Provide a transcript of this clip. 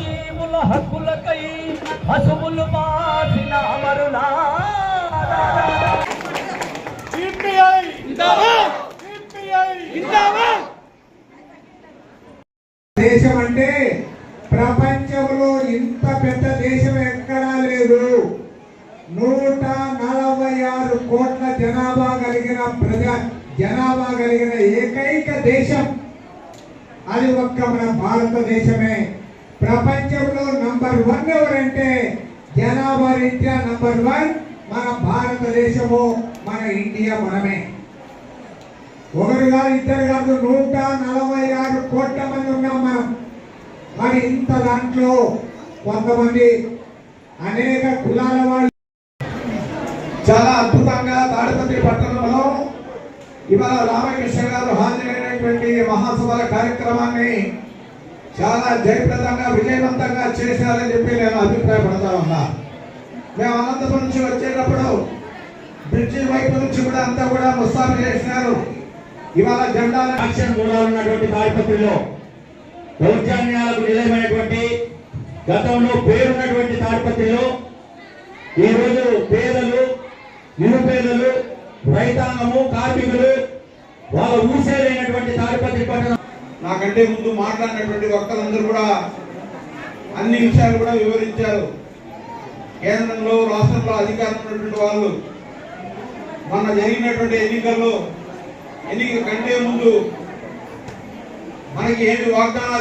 జీవుల హక్కులకై పశువులు మాసిన అమరులా. దేశం అంటే ప్రపంచంలో ఇంత పెద్ద దేశం ఎక్కడా లేదు. నూట నలభై ఆరు కోట్ల జనాభా కలిగిన ప్రజా జనాభా కలిగిన ఏకైక దేశం అది ఒక్క మన భారతదేశమే. ప్రపంచంలో నంబర్ వన్ ఎవరంటే జనాభా రీత్యా నంబర్ వన్ మన భారతదేశము మన ఇండియా మనమే. ఒకరు కాదు ఇద్దరు కాదు నూట నలభై ఆరు కోట్ల మంది ఉన్నాం మనం. మరి ఇంత దాంట్లో కొంతమంది అనేక కులాల వాళ్ళు చాలా అద్భుతంగా తాడిపత్రి పట్టణంలో ఇవాళ రామకృష్ణ గారు హాజరైన హాజరైనటువంటి మహాసభల కార్యక్రమాన్ని చాలా జయప్రదంగా విజయవంతంగా చేశారని చెప్పి నేను అభిప్రాయపడతా ఉన్నా. మేము అనంతపురం నుంచి వచ్చేటప్పుడు బ్రిడ్జి వైపు నుంచి కూడా అంతా కూడా ముస్తాబు చేసినారు. ఇవాళ జెండా యాక్షన్ కూడా ఉన్నటువంటి తాడిపత్రిలో దౌర్జన్యాలకు నిలయమైనటువంటి గతంలో పేరున్నటువంటి తాడిపత్రిలో ఈ రోజు పేదలు నిరుపేదలు రైతాంగము కార్మికులు వాళ్ళ ఊసేలైనటువంటి తాడిపత్రి పట్టణం. నాకంటే ముందు మాట్లాడినటువంటి వక్తలందరూ కూడా అన్ని విషయాలు కూడా వివరించారు. కేంద్రంలో రాష్ట్రంలో అధికారం ఉన్నటువంటి వాళ్ళు మొన్న జరిగినటువంటి ఎన్నికల్లో ఎన్నిక కంటే ముందు మనకి ఏంటి వాగ్దానాలు